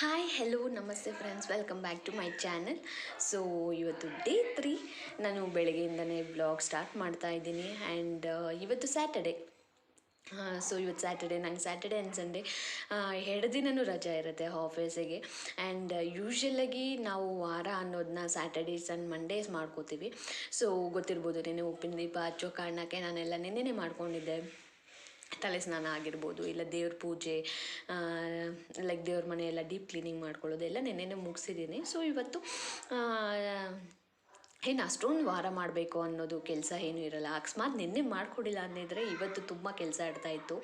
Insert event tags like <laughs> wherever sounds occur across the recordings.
Hi hello ನಮಸ್ತೆ friends welcome back to my channel so ಇವತ್ತು day three ನಾನು ಬೆಳಗ್ಗೆಯಿಂದನೇ ಬ್ಲಾಗ್ ಸ್ಟಾರ್ಟ್ ಮಾಡ್ತಾ ಇದ್ದೀನಿ ಆ್ಯಂಡ್ ಇವತ್ತು ಸ್ಯಾಟರ್ಡೆ ಸೊ ಇವತ್ತು ಸ್ಯಾಟರ್ಡೆ ನಂಗೆ ಸ್ಯಾಟರ್ಡೆ ಆ್ಯಂಡ್ ಸಂಡೇ ಎರಡು ದಿನವೂ ರಜೆ ಇರುತ್ತೆ ಆಫೀಸಿಗೆ ಆ್ಯಂಡ್ ಯೂಶ್ವಲಾಗಿ ನಾವು ವಾರ ಅನ್ನೋದನ್ನ ಸ್ಯಾಟರ್ಡೇಸ್ ಆ್ಯಂಡ್ ಮಂಡೇಸ್ ಮಾಡ್ಕೋತೀವಿ. ಸೊ ಗೊತ್ತಿರ್ಬೋದು ನೆನೆ ಉಪ್ಪಿನ ದೀಪ ಹಚ್ಚೋ ಕಾರಣಕ್ಕೆ ನಾನೆಲ್ಲ ನೆನ್ನೆನೇ ಮಾಡ್ಕೊಂಡಿದ್ದೆ. ತಲೆ ಸ್ನಾನ ಆಗಿರ್ಬೋದು ಇಲ್ಲ ದೇವ್ರ ಪೂಜೆ ಲೈಕ್ ದೇವ್ರ ಮನೆಯೆಲ್ಲ ಡೀಪ್ ಕ್ಲೀನಿಂಗ್ ಮಾಡ್ಕೊಳ್ಳೋದು ಎಲ್ಲ ನೆನ್ನೆನೇ ಮುಗಿಸಿದ್ದೀನಿ. ಸೊ ಇವತ್ತು ಏನು ಅಷ್ಟೊಂದು ವಾರ ಮಾಡಬೇಕು ಅನ್ನೋದು ಕೆಲಸ ಏನೂ ಇರಲ್ಲ. ಅಕಸ್ಮಾತ್ ನಿನ್ನೆ ಮಾಡಿಕೊಡಿಲ್ಲ ಅಂದಿದ್ರೆ ಇವತ್ತು ತುಂಬ ಕೆಲಸ ಇರ್ತಾಯಿತ್ತು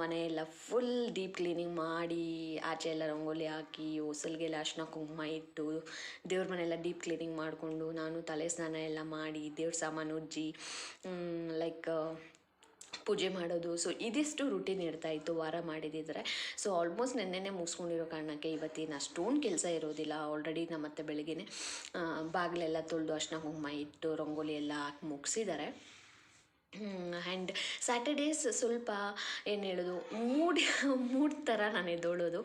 ಮನೆಯೆಲ್ಲ ಫುಲ್ ಡೀಪ್ ಕ್ಲೀನಿಂಗ್ ಮಾಡಿ, ಆಚೆ ಎಲ್ಲ ರಂಗೋಲಿ ಹಾಕಿ, ಹೊಸಲ್ಗೆಲ್ಲ ಅರ್ಶಿನ ಕುಂಕುಮ ಇಟ್ಟು, ದೇವ್ರ ಮನೆಯೆಲ್ಲ ಡೀಪ್ ಕ್ಲೀನಿಂಗ್ ಮಾಡಿಕೊಂಡು ನಾನು ತಲೆ ಸ್ನಾನ ಎಲ್ಲ ಮಾಡಿ, ದೇವ್ರ ಸಾಮಾನು ಉಜ್ಜಿ ಲೈಕ್ ಪೂಜೆ ಮಾಡೋದು. ಸೊ ಇದಿಷ್ಟು ರುಟೀನ್ ಇರ್ತಾ ಇತ್ತು, ವಾರ ಮಾಡಿದಿದ್ರೆ. ಸೊ ಆಲ್ಮೋಸ್ಟ್ ನೆನ್ನೆನೇ ಮುಗಿಸ್ಕೊಂಡಿರೋ ಕಾರಣಕ್ಕೆ ಇವತ್ತಿನ ಅಷ್ಟೊಂದು ಕೆಲಸ ಇರೋದಿಲ್ಲ. ಆಲ್ರೆಡಿ ನಮ್ಮ ಮತ್ತೆ ಬೆಳಗ್ಗೆನೆ ಬಾಗಿಲೆಲ್ಲ ತೊಳೆದು ಅರ್ಶಿನ ಹೋಮ ಇಟ್ಟು, ರಂಗೋಲಿ ಎಲ್ಲ ಹಾಕಿ ಮುಗಿಸಿದ್ದಾರೆ <clears throat> ಆ್ಯಂಡ್ ಸ್ಯಾಟರ್ಡೇಸ್ ಸ್ವಲ್ಪ ಏನು ಹೇಳೋದು, ಮೂಡ್ ಮೂಡ್ ಥರ ನಾನು ಎದ್ದೋಳೋದು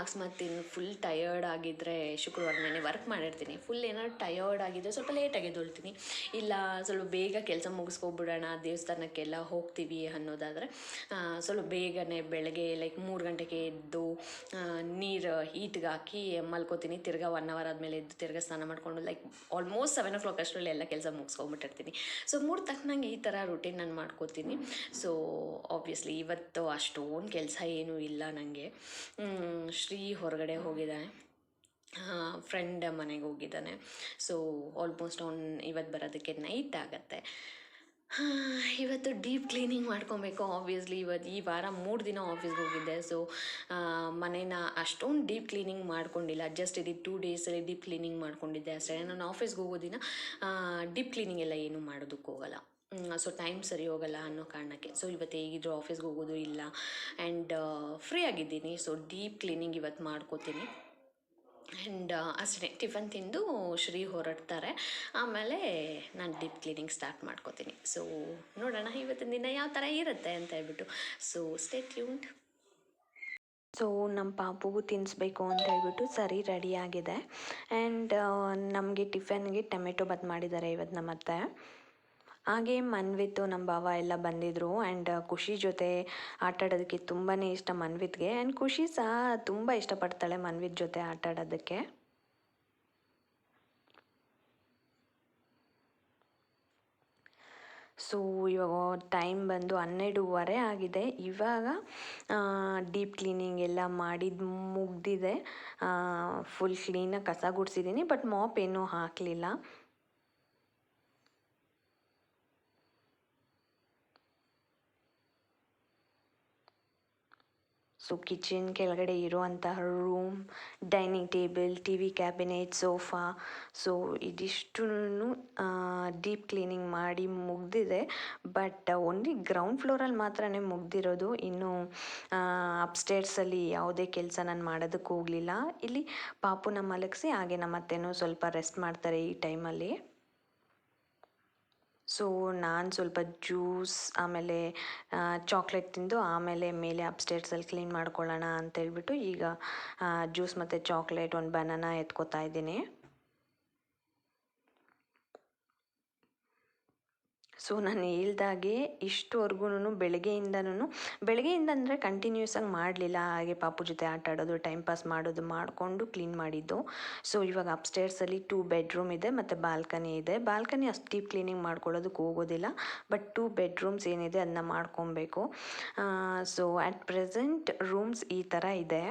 ಅಕಸ್ಮಾತ್ ಇನ್ನು ಫುಲ್ ಟಯರ್ಡ್ ಆಗಿದ್ದರೆ ಶುಕ್ರವಾರ ನಾನೇ ವರ್ಕ್ ಮಾಡಿರ್ತೀನಿ. ಫುಲ್ ಏನಾದ್ರು ಟಯರ್ಡ್ ಆಗಿದ್ದರೆ ಸ್ವಲ್ಪ ಲೇಟಾಗಿ ಎದ್ದೋಳ್ತೀನಿ. ಇಲ್ಲ, ಸ್ವಲ್ಪ ಬೇಗ ಕೆಲಸ ಮುಗಿಸ್ಕೊಬಿಡೋಣ, ದೇವಸ್ಥಾನಕ್ಕೆಲ್ಲ ಹೋಗ್ತೀವಿ ಅನ್ನೋದಾದರೆ ಸ್ವಲ್ಪ ಬೇಗನೆ ಬೆಳಗ್ಗೆ ಲೈಕ್ ಮೂರು ಗಂಟೆಗೆ ಎದ್ದು ನೀರು ಹೀಟ್ಗೆ ಹಾಕಿ ಮಲ್ಕೋತೀನಿ. ತಿರ್ಗಾ ಒನ್ ಅವರ್ ಆದಮೇಲೆ ಎದ್ದು ತಿರ್ಗಾ ಸ್ನಾನ ಮಾಡಿಕೊಂಡು like almost seven o'clock ಅಷ್ಟರಲ್ಲಿ ಎಲ್ಲ ಕೆಲಸ ಮುಗಿಸ್ಕೊಂಬಿಟ್ಟಿರ್ತೀನಿ ಸೊ ಮೂರು ತಕ್ಕನಂಗೆ ಈ ಥರ ರುಟೀನ್ ನಾನು ಮಾಡ್ಕೋತೀನಿ. ಸೊ ಆಬ್ವಿಯಸ್ಲಿ ಇವತ್ತು ಅಷ್ಟೊಂದು ಕೆಲಸ ಏನೂ ಇಲ್ಲ ನನಗೆ ಶ್ರೀ ಹೊರಗಡೆ ಹೋಗಿದ್ದಾನೆ. ಫ್ರೆಂಡ್ ಮನೆಗೆ ಹೋಗಿದ್ದಾನೆ. ಸೊ ಆಲ್ಮೋಸ್ಟ್ ಅವ್ನು ಇವತ್ತು ಬರೋದಕ್ಕೆ ನೈಟ್ ಆಗುತ್ತೆ. ಇವತ್ತು ಡೀಪ್ ಕ್ಲೀನಿಂಗ್ ಮಾಡ್ಕೊಬೇಕು ಆಬ್ವಿಯಸ್ಲಿ ಇವತ್ತು ಈ ವಾರ ಮೂರು ದಿನ ಆಫೀಸ್ಗೆ ಹೋಗಿದ್ದೆ. ಸೊ ಮನೇನ ಅಷ್ಟೊಂದು ಡೀಪ್ ಕ್ಲೀನಿಂಗ್ ಮಾಡ್ಕೊಂಡಿಲ್ಲ. ಜಸ್ಟ್ ಇದು ಟೂ ಡೇಸಲ್ಲಿ ಡೀಪ್ ಕ್ಲೀನಿಂಗ್ ಮಾಡ್ಕೊಂಡಿದ್ದೆ ಅಷ್ಟೇ. ನಾನು ಆಫೀಸ್ಗೆ ಹೋಗೋ ದಿನ ಡೀಪ್ ಕ್ಲೀನಿಂಗ್ ಎಲ್ಲ ಏನೂ ಮಾಡೋದಕ್ಕೆ ಹೋಗಲ್ಲ. ಸೊ ಟೈಮ್ ಸರಿ ಹೋಗಲ್ಲ ಅನ್ನೋ ಕಾರಣಕ್ಕೆ. ಸೊ ಇವತ್ತು ಹೇಗಿದ್ರು ಆಫೀಸ್ಗೆ ಹೋಗೋದು ಇಲ್ಲ. ಆ್ಯಂಡ್ ಫ್ರೀ ಆಗಿದ್ದೀನಿ. ಸೊ ಡೀಪ್ ಕ್ಲೀನಿಂಗ್ ಇವತ್ತು ಮಾಡ್ಕೋತೀನಿ. ಆ್ಯಂಡ್ ಅಷ್ಟೇ. ಟಿಫನ್ ತಿಂದು ಶ್ರೀ ಹೊರಡ್ತಾರೆ. ಆಮೇಲೆ ನಾನು ಡೀಪ್ ಕ್ಲೀನಿಂಗ್ ಸ್ಟಾರ್ಟ್ ಮಾಡ್ಕೋತೀನಿ. ಸೊ ನೋಡೋಣ ಇವತ್ತಿನ ದಿನ ಯಾವ ಥರ ಇರುತ್ತೆ ಅಂತ ಹೇಳ್ಬಿಟ್ಟು. ಸೊ ಸ್ಟೇ ಟ್ಯೂನ್ಡ್ ಸೊ ನಮ್ಮ ಪಾಪುಗೂ ತಿನ್ನಿಸ್ಬೇಕು ಅಂತ ಹೇಳ್ಬಿಟ್ಟು ಸರಿ ರೆಡಿಯಾಗಿದೆ ಆ್ಯಂಡ್ ನಮಗೆ ಟಿಫನ್ಗೆ ಟೊಮೆಟೊ ಬತ್ ಮಾಡಿದ್ದಾರೆ ಇವತ್ತು ನಮ್ಮ ಅತ್ತೆ ಹಾಗೆ ಮನ್ವಿತ್ತು ನಮ್ಮ ಭಾವ ಎಲ್ಲ ಬಂದಿದ್ದರು ಆ್ಯಂಡ್ ಖುಷಿ ಜೊತೆ ಆಟಾಡೋದಕ್ಕೆ ತುಂಬಾ ಇಷ್ಟ ಮನ್ವಿತ್ಗೆ. ಆ್ಯಂಡ್ ಖುಷಿ ಸಹ ತುಂಬ ಇಷ್ಟಪಡ್ತಾಳೆ ಮನ್ವಿತ್ ಜೊತೆ ಆಟಾಡೋದಕ್ಕೆ. ಸೊ ಇವಾಗ ಟೈಮ್ ಬಂದು ಹನ್ನೆರಡೂವರೆ ಆಗಿದೆ. ಇವಾಗ ಡೀಪ್ ಕ್ಲೀನಿಂಗ್ ಎಲ್ಲ ಮಾಡಿದ ಮುಗ್ದಿದೆ. ಫುಲ್ ಕ್ಲೀನಾಗಿ ಕಸ ಗುಡಿಸಿದ್ದೀನಿ ಬಟ್ ಮಾಪ್ ಏನೂ ಹಾಕಲಿಲ್ಲ. ಸೊ ಕಿಚನ್ ಕೆಳಗಡೆ ಇರುವಂತಹ room dining table T V cabinet sofa so ಇದಿಷ್ಟು ಡೀಪ್ ಕ್ಲೀನಿಂಗ್ ಮಾಡಿ ಮುಗ್ದಿದೆ. ಬಟ್ ಓನ್ಲಿ ಗ್ರೌಂಡ್ ಫ್ಲೋರಲ್ಲಿ ಮಾತ್ರನೇ ಮುಗ್ದಿರೋದು. ಇನ್ನು ಅಪ್ಸ್ಟೇರ್ಸಲ್ಲಿ ಯಾವುದೇ ಕೆಲಸ ನಾನು ಮಾಡೋದಕ್ಕೆ ಹೋಗಲಿಲ್ಲ ಇಲ್ಲಿ ಪಾಪುನ ಮಲಗಿಸಿ, ಹಾಗೆ ನಮ್ಮ ಅತ್ತೆನೂ ಸ್ವಲ್ಪ ರೆಸ್ಟ್ ಮಾಡ್ತಾರೆ ಈ ಟೈಮಲ್ಲಿ ಸೊ ನಾನು ಸ್ವಲ್ಪ ಜ್ಯೂಸ್, ಆಮೇಲೆ ಚಾಕ್ಲೇಟ್ ತಿಂದು ಆಮೇಲೆ ಮೇಲೆ ಅಪ್ಸ್ಟೇರ್ಸಲ್ಲಿ ಕ್ಲೀನ್ ಮಾಡ್ಕೊಳ್ಳೋಣ ಅಂತೇಳ್ಬಿಟ್ಟು ಈಗ ಜ್ಯೂಸ್ ಮತ್ತು ಚಾಕ್ಲೇಟ್ ಒಂದು ಬನಾನ ಎತ್ಕೊತಾ ಇದ್ದೀನಿ. ಸೊ ನಾನು ಹೇಳ್ದಾಗೆ ಇಷ್ಟುವರೆಗೂ ಬೆಳಗ್ಗೆಯಿಂದನೂ ಬೆಳಗ್ಗೆಯಿಂದ ಅಂದರೆ ಕಂಟಿನ್ಯೂಸ್ ಆಗಿ ಮಾಡಲಿಲ್ಲ. ಹಾಗೆ ಪಾಪು ಜೊತೆ ಆಟ ಆಡೋದು ಟೈಮ್ ಪಾಸ್ ಮಾಡೋದು ಮಾಡಿಕೊಂಡು ಕ್ಲೀನ್ ಮಾಡಿದ್ದು. ಸೊ ಇವಾಗ ಅಪ್ಸ್ಟೇರ್ಸಲ್ಲಿ ಟೂ ಬೆಡ್ರೂಮ್ ಇದೆ, ಮತ್ತು ಬಾಲ್ಕನಿ ಇದೆ. ಬಾಲ್ಕನಿ ಅಷ್ಟು ಡೀಪ್ ಕ್ಲೀನಿಂಗ್ ಮಾಡ್ಕೊಳ್ಳೋದಕ್ಕೆ ಹೋಗೋದಿಲ್ಲ. ಬಟ್ ಟೂ ಬೆಡ್ರೂಮ್ಸ್ ಏನಿದೆ ಅದನ್ನ ಮಾಡ್ಕೊಬೇಕು. ಸೊ ಅಟ್ ಪ್ರೆಸೆಂಟ್ ರೂಮ್ಸ್ ಈ ಥರ ಇದೆ.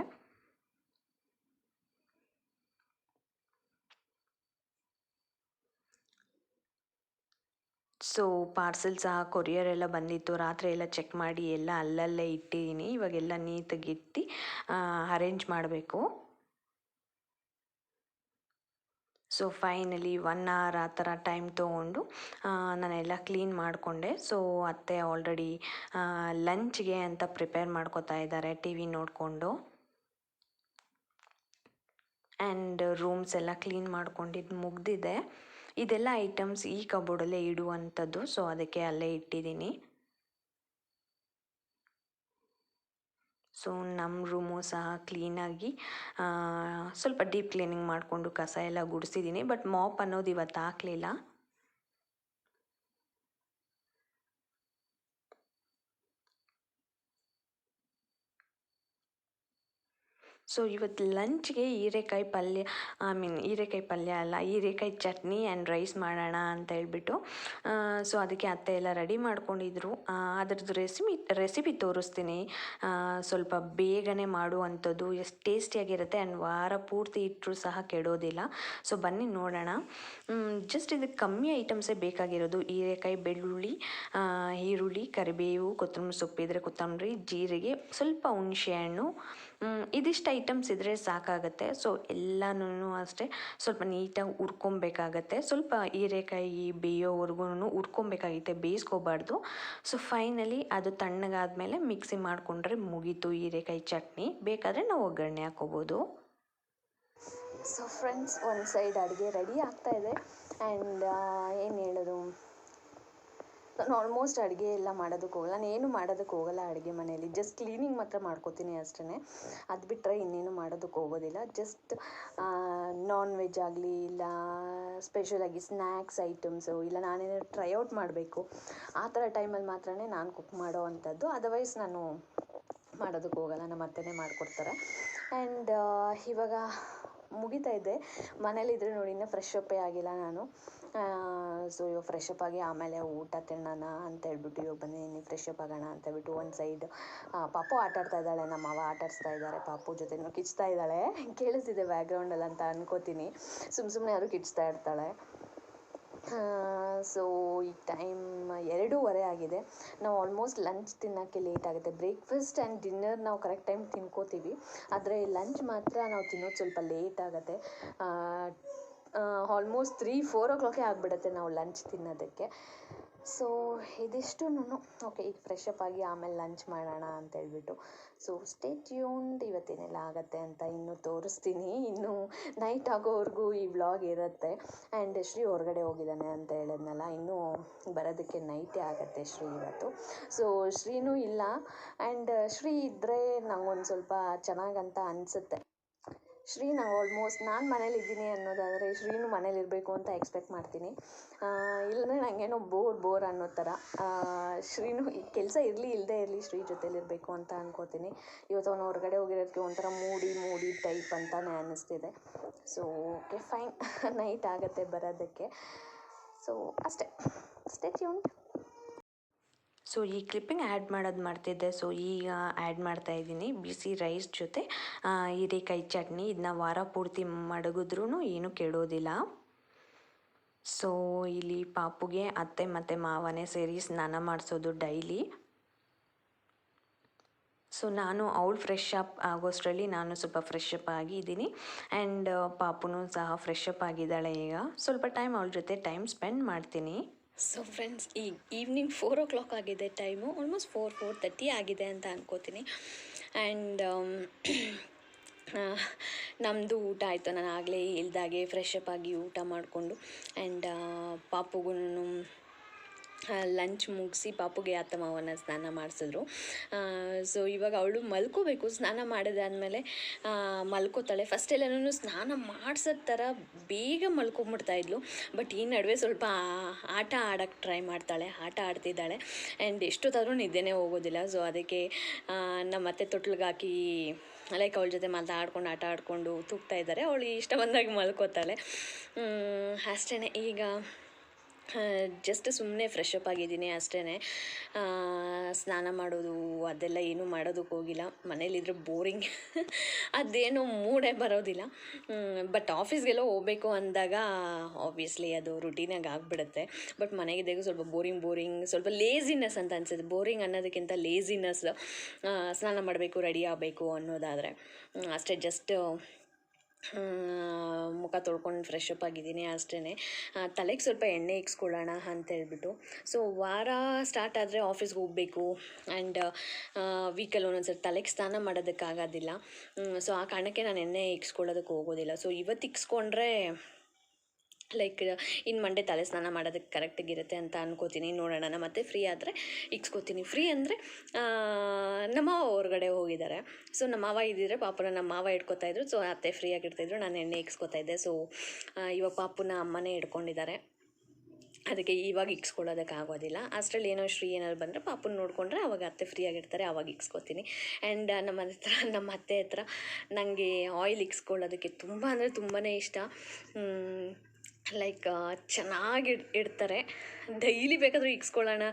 ಸೊ ಪಾರ್ಸೆಲ್ ಸಹ ಕೊರಿಯರ್ ಎಲ್ಲ ಬಂದಿತ್ತು. ರಾತ್ರಿ ಎಲ್ಲ ಚೆಕ್ ಮಾಡಿ ಎಲ್ಲ ಅಲ್ಲಲ್ಲೇ ಇಟ್ಟಿದ್ದೀನಿ ಇವಾಗೆಲ್ಲ ನೀಟಾಗಿ ಇಟ್ಟು ಅರೇಂಜ್ ಮಾಡಬೇಕು. ಸೊ ಫೈನಲಿ ಒನ್ ಅವರ್ ಆ ಥರ ಟೈಮ್ ತೊಗೊಂಡು ನಾನೆಲ್ಲ ಕ್ಲೀನ್ ಮಾಡಿಕೊಂಡೆ. ಸೊ ಅತ್ತೆ ಆಲ್ರೆಡಿ ಲಂಚ್ಗೆ ಅಂತ ಪ್ರಿಪೇರ್ ಮಾಡ್ಕೋತಾ ಇದ್ದಾರೆ ಟಿ ವಿ ನೋಡಿಕೊಂಡು. ಆ್ಯಂಡ್ ರೂಮ್ಸ್ ಎಲ್ಲ ಕ್ಲೀನ್ ಮಾಡ್ಕೊಂಡಿದ್ದು ಮುಗ್ದಿದೆ. ಇದೆಲ್ಲ ಐಟಮ್ಸ್ ಈ ಕಬೋರ್ಡಲ್ಲೇ ಇಡುವಂಥದ್ದು. ಸೊ ಅದಕ್ಕೆ ಅಲ್ಲೇ ಇಟ್ಟಿದ್ದೀನಿ. ಸೊ ನಮ್ಮ ರೂಮು ಸಹ ಕ್ಲೀನಾಗಿ ಸ್ವಲ್ಪ ಡೀಪ್ ಕ್ಲೀನಿಂಗ್ ಮಾಡಿಕೊಂಡು ಕಸ ಎಲ್ಲ ಗುಡಿಸಿದ್ದೀನಿ. ಬಟ್ ಮಾಪ್ ಅನ್ನೋದು ಇವತ್ತು ಹಾಕಲಿಲ್ಲ. ಸೊ ಇವತ್ತು ಲಂಚ್ಗೆ ಹೀರೆಕಾಯಿ ಪಲ್ಯ ಐ ಮೀನ್ ಹೀರೆಕಾಯಿ ಪಲ್ಯ ಅಲ್ಲ ಹೀರೆಕಾಯಿ ಚಟ್ನಿ ಆ್ಯಂಡ್ ರೈಸ್ ಮಾಡೋಣ ಅಂತ ಹೇಳ್ಬಿಟ್ಟು ಸೊ ಅದಕ್ಕೆ ಅತ್ತೆ ಎಲ್ಲ ರೆಡಿ ಮಾಡ್ಕೊಂಡಿದ್ರು. ಅದ್ರದ್ದು ರೆಸಿಪಿ ರೆಸಿಪಿ ತೋರಿಸ್ತೀನಿ. ಸ್ವಲ್ಪ ಬೇಗನೆ ಮಾಡುವಂಥದ್ದು ಎಷ್ಟು ಟೇಸ್ಟಿಯಾಗಿರುತ್ತೆ ಆ್ಯಂಡ್ ವಾರ ಪೂರ್ತಿ ಇಟ್ಟರೂ ಸಹ ಕೆಡೋದಿಲ್ಲ. ಸೊ ಬನ್ನಿ ನೋಡೋಣ. ಜಸ್ಟ್ ಇದಕ್ಕೆ ಕಮ್ಮಿ ಐಟಮ್ಸೇ ಬೇಕಾಗಿರೋದು. ಹೀರೆಕಾಯಿ ಬೆಳ್ಳುಳ್ಳಿ ಈರುಳ್ಳಿ ಕರಿಬೇವು ಕೊತ್ತಂಬರಿ ಸೊಪ್ಪಿದ್ರೆ ಕೊತ್ತಂಬರಿ ಜೀರಿಗೆ ಸ್ವಲ್ಪ ಹುಣಸೆಹಣ್ಣು ಮ್, ಇದಿಷ್ಟು ಐಟಮ್ಸ್ ಇದ್ದರೆ ಸಾಕಾಗುತ್ತೆ. ಸೊ ಎಲ್ಲನೂ ಅಷ್ಟೇ ಸ್ವಲ್ಪ ನೀಟಾಗಿ ಹುರ್ಕೊಬೇಕಾಗತ್ತೆ ಸ್ವಲ್ಪ ಹೀರೆಕಾಯಿ ಬೇಯೋವರೆಗೂ ಹುರ್ಕೊಬೇಕಾಗುತ್ತೆ ಬೇಯಿಸ್ಕೋಬಾರ್ದು. ಸೊ ಫೈನಲಿ ಅದು ತಣ್ಣಗಾದ್ಮೇಲೆ ಮಿಕ್ಸಿ ಮಾಡಿಕೊಂಡ್ರೆ ಮುಗೀತು ಹೀರೆಕಾಯಿ ಚಟ್ನಿ. ಬೇಕಾದರೆ ನಾವು ಒಗ್ಗರಣೆ ಹಾಕೋಬೋದು. ಸೊ ಫ್ರೆಂಡ್ಸ್ ಒಂದು ಸೈಡ್ ಅಡುಗೆ ರೆಡಿ ಆಗ್ತಾ ಇದೆ. ಆ್ಯಂಡ್ ಏನು ಹೇಳೋದು? ನಾನು ಆಲ್ಮೋಸ್ಟ್ ಅಡುಗೆ ಎಲ್ಲ ಮಾಡೋದಕ್ಕೆ ಹೋಗಲ್ಲ. ನಾನು ಏನು ಮಾಡೋದಕ್ಕೆ ಹೋಗಲ್ಲ ಅಡುಗೆ ಮನೆಯಲ್ಲಿ. ಜಸ್ಟ್ ಕ್ಲೀನಿಂಗ್ ಮಾತ್ರ ಮಾಡ್ಕೋತೀನಿ ಅಷ್ಟೇ ಅದು ಬಿಟ್ಟರೆ ಇನ್ನೇನು ಮಾಡೋದಕ್ಕೆ ಹೋಗೋದಿಲ್ಲ. ಜಸ್ಟ್ ನಾನ್ ವೆಜ್ ಆಗಲಿ ಇಲ್ಲ ಸ್ಪೆಷಲಾಗಿ ಸ್ನ್ಯಾಕ್ಸ್ ಐಟಮ್ಸು ಇಲ್ಲ, ನಾನೇನಾದ್ರು ಟ್ರೈ ಔಟ್ ಮಾಡಬೇಕು. ಆ ಥರ ಟೈಮಲ್ಲಿ ಮಾತ್ರನೇ ನಾನು ಕುಕ್ ಮಾಡೋ ಅಂಥದ್ದು. ಅದರ್ವೈಸ್ ನಾನು ಮಾಡೋದಕ್ಕೆ ಹೋಗಲ್ಲ. ನಮ್ಮ ಅತ್ತೆನೇ ಮಾಡಿಕೊಡ್ತಾರೆ. ಆ್ಯಂಡ್ ಇವಾಗ ಮುಗಿತಾ ಇದೆ. ಮನೇಲಿದ್ದರೆ ನೋಡಿ, ಇನ್ನೂ ಫ್ರೆಶ್ ಅಪ್ಪೇ ಆಗಿಲ್ಲ ನಾನು. ಸೊ ಇವಾಗ ಫ್ರೆಶ್ ಅಪ್ ಆಗಿ ಆಮೇಲೆ ಊಟ ತಿನ್ನೋಣ ಅಂತ ಹೇಳ್ಬಿಟ್ಟು ಇವಾಗ ಬಂದಿದ್ದೀನಿ. ಫ್ರೆಶ್ ಅಪ್ ಆಗೋಣ ಅಂತ ಹೇಳ್ಬಿಟ್ಟು ಒಂದು ಸೈಡ್ ಪಾಪು ಆಟಾಡ್ತಾ ಇದ್ದಾಳೆ ನಮ್ಮ ಮಾವ ಆಟಾಡಿಸ್ತಾ ಇದ್ದಾರೆ, ಪಾಪು ಜೊತೆನೂ ಕಿಚ್ತಾ ಇದ್ದಾಳೆ. ಕೇಳಿಸ್ತಿದೆ ಬ್ಯಾಕ್ಗ್ರೌಂಡಲ್ಲಿ ಅಂತ ಅನ್ಕೋತೀನಿ. ಸುಮ್ಮ ಸುಮ್ಮನೆ ಯಾರು ಕಿಚ್ತಾ ಇರ್ತಾಳೆ. ಸೊ ಈ ಟೈಮ್ ಎರಡೂವರೆ ಆಗಿದೆ. ನಾವು ಆಲ್ಮೋಸ್ಟ್ ಲಂಚ್ ತಿನ್ನೋಕ್ಕೆ ಲೇಟ್ ಆಗುತ್ತೆ. ಬ್ರೇಕ್ಫಾಸ್ಟ್ ಆ್ಯಂಡ್ ಡಿನ್ನರ್ ನಾವು ಕರೆಕ್ಟ್ ಟೈಮ್ ತಿನ್ಕೋತೀವಿ. ಆದರೆ ಲಂಚ್ ಮಾತ್ರ ನಾವು ತಿನ್ನೋದು ಸ್ವಲ್ಪ ಲೇಟ್ ಆಗುತ್ತೆ. ಆಲ್ಮೋಸ್ಟ್ ತ್ರೀ ಫೋರ್ ಓ ಕ್ಲಾಕೇ ಆಗಿಬಿಡುತ್ತೆ ನಾವು ಲಂಚ್ ತಿನ್ನೋದಕ್ಕೆ. ಸೊ ಇದಿಷ್ಟು ಓಕೆ ಈಗ ಫ್ರೆಶ್ ಅಪ್ ಆಗಿ ಆಮೇಲೆ ಲಂಚ್ ಮಾಡೋಣ ಅಂತ ಹೇಳ್ಬಿಟ್ಟು. ಸೊ ಸ್ಟೇ ಟ್ಯೂನ್ಡ್ ಇವತ್ತೇನೆಲ್ಲ ಆಗುತ್ತೆ ಅಂತ ಇನ್ನೂ ತೋರಿಸ್ತೀನಿ. ಇನ್ನು ನೈಟ್ ಆಗೋವರೆಗೂ ಈ ವ್ಲಾಗ್ ಇರುತ್ತೆ. ಆ್ಯಂಡ್ ಶ್ರೀ ಹೊರಗಡೆ ಹೋಗಿದ್ದಾನೆ ಅಂತ ಹೇಳಿದ್ನಲ್ಲ, ಇನ್ನೂ ಬರೋದಕ್ಕೆ ನೈಟೇ ಆಗುತ್ತೆ ಶ್ರೀ ಇವತ್ತು. ಸೊ ಶ್ರೀನೂ ಇಲ್ಲ. ಆ್ಯಂಡ್ ಶ್ರೀ ಇದ್ದರೆ ನಂಗೊಂದು ಸ್ವಲ್ಪ ಚೆನ್ನಾಗಂತ ಅನಿಸುತ್ತೆ. ಶ್ರೀ ನಾವು ಆಲ್ಮೋಸ್ಟ್ ನಾನು ಮನೇಲಿ ಇದ್ದೀನಿ ಅನ್ನೋದಾದರೆ ಶ್ರೀನು ಮನೇಲಿ ಇರಬೇಕು ಅಂತ ಎಕ್ಸ್ಪೆಕ್ಟ್ ಮಾಡ್ತೀನಿ. ಇಲ್ಲಂದರೆ ನನಗೇನೋ ಬೋರ್ ಬೋರ್ ಅನ್ನೋ ಥರ. ಶ್ರೀನು ಶ್ರೀನು ಕೆಲಸ ಇರಲಿ ಇಲ್ಲದೇ ಇರಲಿ ಶ್ರೀ ಜೊತೇಲಿ ಇರಬೇಕು ಅಂತ ಅನ್ಕೋತೀನಿ. ಇವತ್ತು ಅವನು ಹೊರಗಡೆ ಹೋಗಿರೋದಕ್ಕೆ ಒಂಥರ ಮೂಡಿ ಮೂಡಿ ಟೈಪ್ ಅಂತಾನೆ ಅನ್ನಿಸ್ತಿದೆ ಸೊ ಓಕೆ ಫೈನ್ ನೈಟ್ <laughs> ಆಗುತ್ತೆ ಬರೋದಕ್ಕೆ. ಸೊ ಅಷ್ಟೇ. ಅಷ್ಟೇ ಟ್ಯೂನ್ ಸೊ ಈ ಕ್ಲಿಪ್ಪಿಂಗ್ ಆ್ಯಡ್ ಮಾಡೋದು ಮಾಡ್ತಿದ್ದೆ. ಸೊ ಈಗ ಆ್ಯಡ್ ಮಾಡ್ತಾ ಇದ್ದೀನಿ. ಬಿಸಿ ರೈಸ್ ಜೊತೆ ಹೀರೆಕಾಯಿ ಚಟ್ನಿ. ಇದನ್ನ ವಾರ ಪೂರ್ತಿ ಮಡಗಿದ್ರೂ ಏನೂ ಕೆಡೋದಿಲ್ಲ. ಸೊ ಇಲ್ಲಿ ಪಾಪುಗೆ ಅತ್ತೆ ಮತ್ತು ಮಾವನೇ ಸೇರಿ ಸ್ನಾನ ಮಾಡಿಸೋದು ಡೈಲಿ ಸೊ ನಾನು ಅವಳು ಫ್ರೆಶ್ ಅಪ್ ಆಗೋಷ್ಟರಲ್ಲಿ ನಾನು ಸ್ವಲ್ಪ ಫ್ರೆಶ್ ಅಪ್ ಆಗಿದ್ದೀನಿ ಆ್ಯಂಡ್ ಪಾಪುನೂ ಸಹ ಫ್ರೆಶ್ ಅಪ್ ಆಗಿದ್ದಾಳೆ ಈಗ. ಸ್ವಲ್ಪ ಟೈಮ್ ಅವಳ ಜೊತೆ ಟೈಮ್ ಸ್ಪೆಂಡ್ ಮಾಡ್ತೀನಿ. ಸೊ ಫ್ರೆಂಡ್ಸ್ ಈಗ ಈವ್ನಿಂಗ್ ಫೋರ್ ಓ ಕ್ಲಾಕ್ ಆಗಿದೆ time almost four four thirty ಆಗಿದೆ ಅಂತ ಅನ್ಕೋತೀನಿ. <clears throat> ಆ್ಯಂಡ್ ನಮ್ಮದು ಊಟ ಆಯಿತು. ನಾನು ಆಗಲೇ ಇಲ್ದಾಗೆ ಫ್ರೆಶ್ ಅಪ್ ಆಗಿ ಊಟ ಮಾಡಿಕೊಂಡು ಆ್ಯಂಡ್ ಪಾಪುಗೂ ಲಂಚ್ ಮುಗಿಸಿ ಪಾಪುಗೆ ಅತ್ತ ಮಾವನ ಸ್ನಾನ ಮಾಡಿಸಿದ್ರು. ಸೊ ಇವಾಗ ಅವಳು ಮಲ್ಕೋಬೇಕು. ಸ್ನಾನ ಮಾಡಿದಾದ್ಮೇಲೆ ಮಲ್ಕೋತಾಳೆ. ಫಸ್ಟ್ ಎಲ್ಲನೂ ಸ್ನಾನ ಮಾಡಿಸೋ ಥರ ಬೇಗ ಮಲ್ಕೊಂಬಿಡ್ತಾ ಇದ್ಲು. ಬಟ್ ಈ ನಡುವೆ ಸ್ವಲ್ಪ ಆಟ ಆಡೋಕ್ಕೆ ಟ್ರೈ ಮಾಡ್ತಾಳೆ. ಆಟ ಆಡ್ತಿದ್ದಾಳೆ. ಆ್ಯಂಡ್ ಎಷ್ಟೊತ್ತಾದರೂ ನಿದ್ದೆನೇ ಹೋಗೋದಿಲ್ಲ. ಸೊ ಅದಕ್ಕೆ ನಮ್ಮ ಅತ್ತೆ ತೊಟ್ಲಿಗಾಕಿ ಲೈಕ್ ಅವಳ ಜೊತೆ ಮಾತಾಡ್ಕೊಂಡು, ಆಟ ಆಡಿಕೊಂಡು ತೂಗ್ತಾ ಇದ್ದಾರೆ. ಅವಳು ಇಷ್ಟ ಬಂದಾಗ ಮಲ್ಕೋತಾಳೆ ಅಷ್ಟೇ ಈಗ ಜಸ್ಟ್ ಸುಮ್ಮನೆ ಫ್ರೆಶ್ ಅಪ್ ಆಗಿದ್ದೀನಿ ಅಷ್ಟೇ ಸ್ನಾನ ಮಾಡೋದು, ಅದೆಲ್ಲ ಏನೂ ಮಾಡೋದಕ್ಕೆ ಹೋಗಿಲ್ಲ. ಮನೇಲಿದ್ರೆ ಬೋರಿಂಗ್. <laughs> ಅದೇನು ಮೂಡೇ ಬರೋದಿಲ್ಲ. ಬಟ್ ಆಫೀಸ್ಗೆಲ್ಲ ಹೋಗಬೇಕು ಅಂದಾಗ ಆಬ್ವಿಯಸ್ಲಿ ಅದು ರುಟೀನಾಗಿ ಆಗಿಬಿಡುತ್ತೆ. ಬಟ್ ಮನೆಗಿದ್ದಾಗ ಸ್ವಲ್ಪ ಬೋರಿಂಗ್ ಬೋರಿಂಗ್, ಸ್ವಲ್ಪ ಲೇಸಿನೆಸ್ ಅಂತ ಅನ್ಸುತ್ತೆ. ಬೋರಿಂಗ್ ಅನ್ನೋದಕ್ಕಿಂತ ಲೇಸಿನೆಸ್ ಸ್ನಾನ ಮಾಡಬೇಕು ರೆಡಿ ಆಗಬೇಕು ಅನ್ನೋದಾದರೆ. ಅಷ್ಟೇ ಜಸ್ಟ್ ಮುಖ ತೊಳ್ಕೊಂಡು ಫ್ರೆಶ್ ಅಪ್ ಆಗಿದ್ದೀನಿ ಅಷ್ಟೇ ತಲೆಗೆ ಸ್ವಲ್ಪ ಎಣ್ಣೆ ಇಕ್ಸ್ಕೊಳ್ಳೋಣ ಅಂತ ಹೇಳ್ಬಿಟ್ಟು. ಸೊ ವಾರ ಸ್ಟಾರ್ಟ್ ಆದರೆ ಆಫೀಸ್ಗೆ ಹೋಗಬೇಕು ಆ್ಯಂಡ್ ವೀಕಲ್ಲಿ ಒಂದೊಂದ್ಸರಿ ತಲೆಗೆ ಸ್ನಾನ ಮಾಡೋದಕ್ಕಾಗೋದಿಲ್ಲ. ಸೊ ಆ ಕಾರಣಕ್ಕೆ ನಾನು ಎಣ್ಣೆ ಇಕ್ಸ್ಕೊಳ್ಳೋದಕ್ಕೆ ಹೋಗೋದಿಲ್ಲ. ಸೊ ಇವತ್ತು ಇಕ್ಸ್ಕೊಂಡ್ರೆ ಲೈಕ್ ಇನ್ನು ಮಂಡೆ ತಲೆ ಸ್ನಾನ ಮಾಡೋದಕ್ಕೆ ಕರೆಕ್ಟಾಗಿರುತ್ತೆ ಅಂತ ಅನ್ಕೋತೀನಿ. ನೋಡೋಣ ನಾನು ಮತ್ತೆ ಫ್ರೀ ಆದರೆ ಇಕ್ಸ್ಕೋತೀನಿ ಫ್ರೀ ಅಂದರೆ ನಮ್ಮ ಹೊರಗಡೆ ಹೋಗಿದ್ದಾರೆ. ಸೊ ನಮ್ಮ ಮಾವ ಇದ್ದಿದ್ರೆ ಪಾಪನ ನಮ್ಮ ಮಾವ ಇಟ್ಕೋತಾ ಇದ್ರು. ಸೊ ಅತ್ತೆ ಫ್ರೀ ಆಗಿರ್ತಾಯಿದ್ರು ನಾನು ಎಣ್ಣೆ ಇಕ್ಸ್ಕೊತಾ ಇದ್ದೆ. ಸೊ ಇವಾಗ ಪಾಪುನ ಅಮ್ಮನೇ ಇಟ್ಕೊಂಡಿದ್ದಾರೆ. ಅದಕ್ಕೆ ಇವಾಗ ಇಕ್ಸ್ಕೊಳ್ಳೋದಕ್ಕೆ ಆಗೋದಿಲ್ಲ. ಅಷ್ಟರಲ್ಲಿ ಏನೋ ಶ್ರೀ ಏನಾದ್ರು ಬಂದರೆ ಪಾಪುನ ನೋಡಿಕೊಂಡ್ರೆ ಅವಾಗ ಅತ್ತೆ ಫ್ರೀ ಆಗಿರ್ತಾರೆ. ಅವಾಗ ಇಕ್ಸ್ಕೊತೀನಿ ಆ್ಯಂಡ್ ನಮ್ಮ ಹತ್ರ, ನಮ್ಮ ಅತ್ತೆ ಹತ್ರ ನನಗೆ ಆಯಿಲ್ ಇಕ್ಸ್ಕೊಳ್ಳೋದಕ್ಕೆ ತುಂಬ ಅಂದರೆ ತುಂಬಾ ಇಷ್ಟ. ಲೈಕ್ ಚೆನ್ನಾಗಿ ಇಡ್, ಇಡ್ತಾರೆ. ಡೈಲಿ ಬೇಕಾದರೂ ಇಕ್ಸ್ಕೊಳ್ಳೋಣ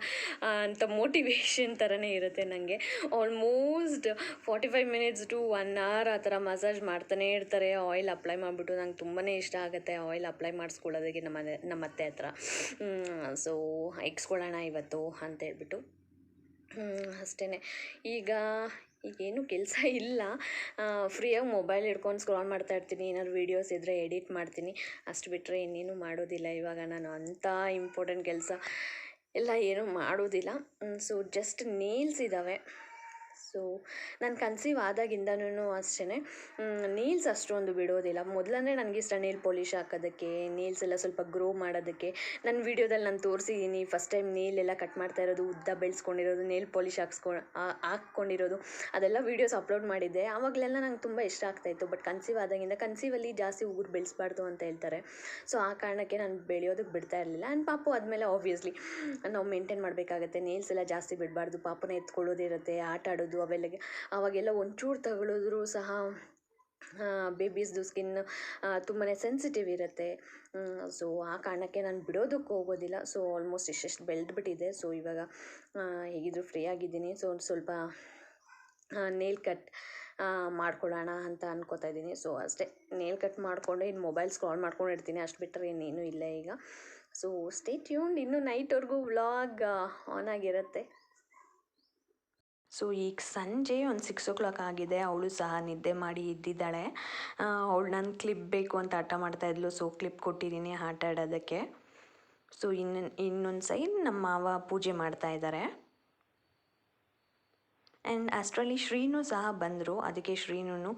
ಅಂತ ಮೋಟಿವೇಶನ್ ಥರನೇ ಇರುತ್ತೆ ನನಗೆ almost forty five minutes to one hour ಆ ಥರ ಮಸಾಜ್ ಮಾಡ್ತಾನೆ ಇರ್ತಾರೆ. ಆಯಿಲ್ ಅಪ್ಲೈ ಮಾಡಿಬಿಟ್ಟು ನಂಗೆ ತುಂಬಾ ಇಷ್ಟ ಆಗುತ್ತೆ ಆಯಿಲ್ ಅಪ್ಲೈ ಮಾಡಿಸ್ಕೊಳ್ಳೋದಕ್ಕೆ ನಮ್ಮ ನಮ್ಮ ಅತ್ತೆ ಹತ್ರ. ಸೊ ಇಕ್ಸ್ಕೊಳ್ಳೋಣ ಇವತ್ತು ಅಂತ ಹೇಳ್ಬಿಟ್ಟು. ಅಷ್ಟೇ ಈಗ ಈಗೇನು ಕೆಲಸ ಇಲ್ಲ. ಫ್ರೀಯಾಗಿ ಮೊಬೈಲ್ ಹಿಡ್ಕೊಂಡು ಸ್ಕ್ರಾಲ್ ಮಾಡ್ತಾ ಇರ್ತೀನಿ. ಏನಾದ್ರು ವೀಡಿಯೋಸ್ ಇದ್ದರೆ ಎಡಿಟ್ ಮಾಡ್ತೀನಿ. ಅಷ್ಟು ಬಿಟ್ಟರೆ ಇನ್ನೇನು ಮಾಡೋದಿಲ್ಲ ಇವಾಗ ನಾನು ಅಂಥ ಇಂಪಾರ್ಟೆಂಟ್ ಕೆಲಸ. ಎಲ್ಲ ಏನೂ ಮಾಡೋದಿಲ್ಲ. ಸೊ ಜಸ್ಟ್ ನೇಲ್ಸ್ ಇದ್ದಾವೆ ಸೊ ನಾನು ಕನ್ಸೀವ್ ಆದಾಗಿಂದನೂ ಅಷ್ಟೇ ನೀಲ್ಸ್ ಅಷ್ಟೊಂದು ಬಿಡೋದಿಲ್ಲ. ಮೊದಲಂದ್ರೆ ನನಗೆ ಇಷ್ಟ ನೇಲ್ ಪಾಲಿಶ್ ಹಾಕೋದಕ್ಕೆ ನೀಲ್ಸ್ ಎಲ್ಲ ಸ್ವಲ್ಪ ಗ್ರೋ ಮಾಡೋದಕ್ಕೆ. ನನ್ನ ವೀಡಿಯೋದಲ್ಲಿ ನಾನು ತೋರಿಸಿದ್ದೀನಿ ಫಸ್ಟ್ ಟೈಮ್ ನೇಲ್ ಎಲ್ಲ ಕಟ್ ಮಾಡ್ತಾ ಇರೋದು, ಉದ್ದ ಬೆಳೆಸ್ಕೊಂಡಿರೋದು ನೇಲ್ ಪಾಲಿಶ್ ಹಾಕ್ಸ್ಕೊ ಹಾಕ್ಕೊಂಡಿರೋದು. ಅದೆಲ್ಲ ವೀಡಿಯೋಸ್ ಅಪ್ಲೋಡ್ ಮಾಡಿದ್ದೆ. ಆವಾಗಲೆಲ್ಲ ನಂಗೆ ತುಂಬ ಇಷ್ಟ ಆಗ್ತಾಯಿತ್ತು ಬಟ್ ಕನ್ಸೀವ್ ಆದಾಗಿಂದ ಕನ್ಸೀವಲ್ಲಿ ಜಾಸ್ತಿ ಉಗುರು ಬೆಳೆಸ್ಬಾರ್ದು ಅಂತ ಹೇಳ್ತಾರೆ. ಸೊ ಆ ಕಾರಣಕ್ಕೆ ನಾನು ಬೆಳೆಯೋದಕ್ಕೆ ಬಿಡ್ತಾ ಇರಲಿಲ್ಲ. ಆ್ಯಂಡ್ ಪಾಪು ಆದಮೇಲೆ ಆಬ್ವಿಯಸ್ಲಿ ನಾವು ಮೇಂಟೈನ್ ಮಾಡಬೇಕಾಗತ್ತೆ. ನೇಲ್ಸ್ ಎಲ್ಲ ಜಾಸ್ತಿ ಬಿಡಬಾರ್ದು. ಪಾಪನ ಎತ್ಕೊಳ್ಳೋದಿರುತ್ತೆ, ಆಟ ಆಡೋದು ಅವೆಲ್ಲ ಆವಾಗೆಲ್ಲ ಒಂಚೂರು ತಗೊಳಿದ್ರು ಸಹ ಬೇಬೀಸ್ದು ಸ್ಕಿನ್ ತುಂಬಾ ಸೆನ್ಸಿಟಿವ್ ಇರುತ್ತೆ. ಸೊ ಆ ಕಾರಣಕ್ಕೆ ನಾನು ಬಿಡೋದಕ್ಕೆ ಹೋಗೋದಿಲ್ಲ. ಸೊ ಆಲ್ಮೋಸ್ಟ್ ಇಷ್ಟೆಷ್ಟು ಬೆಳೆದ್ಬಿಟ್ಟಿದೆ. ಸೊ ಇವಾಗ ಹೇಗಿದ್ರು ಫ್ರೀ ಆಗಿದ್ದೀನಿ. ಸೊ ಒಂದು ಸ್ವಲ್ಪ ನೇಲ್ ಕಟ್ ಮಾಡ್ಕೊಳ್ಳೋಣ ಅಂತ ಅನ್ಕೋತಾ ಇದ್ದೀನಿ. ಸೊ ಅಷ್ಟೇ ನೇಲ್ ಕಟ್ ಮಾಡಿಕೊಂಡು ಇನ್ನು ಮೊಬೈಲ್ ಸ್ಕ್ರಾಲ್ ಮಾಡ್ಕೊಂಡು ಇರ್ತೀನಿ. ಅಷ್ಟು ಬಿಟ್ಟರೆ ಇನ್ನೇನು ಇಲ್ಲ ಈಗ. ಸೊ ಸ್ಟೇ ಟ್ಯೂನ್ಡ್ ಇನ್ನೂ ನೈಟ್ವರೆಗೂ ವ್ಲಾಗ್ ಆನ್ ಆಗಿರುತ್ತೆ. ಸೊ ಈಗ ಸಂಜೆ ಒಂದು ಸಿಕ್ಸ್ ಓ ಕ್ಲಾಕ್ ಆಗಿದೆ, ಅವಳು ಸಹ ನಿದ್ದೆ ಮಾಡಿ ಇದ್ದಿದ್ದಾಳೆ. ಅವಳು ನನ್ನ ಕ್ಲಿಪ್ ಬೇಕು ಅಂತ ಆಟ ಮಾಡ್ತಾ ಇದ್ಲು ಸೊ ಕ್ಲಿಪ್ ಕೊಟ್ಟಿದ್ದೀನಿ ಆಟ ಆಡೋದಕ್ಕೆ. ಸೊ ಇನ್ನು ಇನ್ನೊಂದು ಸೈಡ್ ನಮ್ಮ ಮಾವ ಪೂಜೆ ಮಾಡ್ತಾ ಇದ್ದಾರೆ. ಆ್ಯಂಡ್ ಅಷ್ಟರಲ್ಲಿ ಶ್ರೀನು ಸಹ ಬಂದರು, ಅದಕ್ಕೆ ಶ್ರೀನು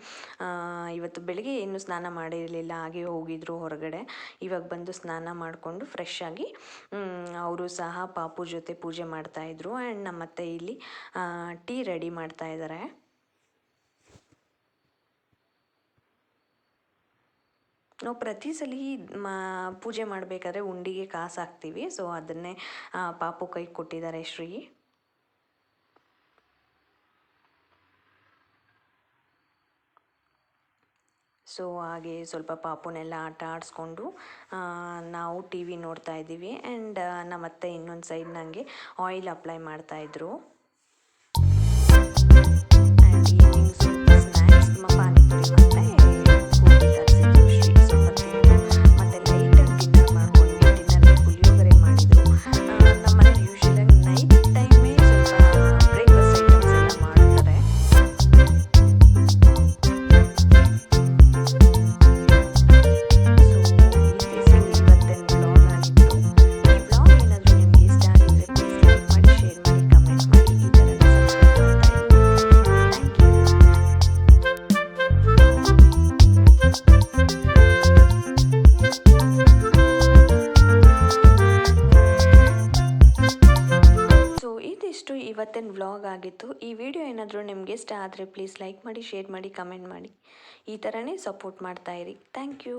ಇವತ್ತು ಬೆಳಿಗ್ಗೆ ಏನು ಸ್ನಾನ ಮಾಡಿರಲಿಲ್ಲ, ಹಾಗೆ ಹೋಗಿದ್ರು ಹೊರಗಡೆ. ಇವಾಗ ಬಂದು ಸ್ನಾನ ಮಾಡಿಕೊಂಡು ಫ್ರೆಶ್ ಆಗಿ ಅವರು ಸಹ ಪಾಪು ಜೊತೆ ಪೂಜೆ ಮಾಡ್ತಾಯಿದ್ರು ಆ್ಯಂಡ್ ನಮ್ಮತ್ತೆ ಇಲ್ಲಿ ಟೀ ರೆಡಿ ಮಾಡ್ತಾ ಇದ್ದಾರೆ ನಾವು ಪ್ರತಿ ಸಲ, ಮಾ, ಪೂಜೆ ಮಾಡಬೇಕಾದ್ರೆ ಉಂಡಿಗೆ ಕಾಸು ಹಾಕ್ತೀವಿ. ಸೊ ಅದನ್ನೇ ಪಾಪು ಕೈ ಕೊಟ್ಟಿದ್ದಾರೆ ಶ್ರೀ. ಸೊ ಹಾಗೆ ಸ್ವಲ್ಪ ಪಾಪುನೆಲ್ಲ ಆಟ ಆಡಿಸ್ಕೊಂಡು ನಾವು ಟಿ ವಿ ನೋಡ್ತಾ ಇದ್ದೀವಿ. ಆ್ಯಂಡ್ ನಮ್ಮ ಅತ್ತೆ ಇನ್ನೊಂದು ಸೈಡ್ ನನಗೆ ಆಯಿಲ್ ಅಪ್ಲೈ ಮಾಡ್ತಾಯಿದ್ರು ಆ್ಯಂಡ್ ಈವ್ನಿಂಗ್ ಸ್ವಲ್ಪ ಸ್ನ್ಯಾಕ್ಸ್ ಪಾನಿಪುರಿ ಆಗಿತ್ತು. ಈ ವಿಡಿಯೋ ಏನಾದರೂ ನಿಮಗೆ ಇಷ್ಟ ಆದರೆ ಪ್ಲೀಸ್ ಲೈಕ್ ಮಾಡಿ ಶೇರ್ ಮಾಡಿ ಕಮೆಂಟ್ ಮಾಡಿ. ಈ ಥರನೇ ಸಪೋರ್ಟ್ ಮಾಡ್ತಾಯಿರಿ ಥ್ಯಾಂಕ್ ಯು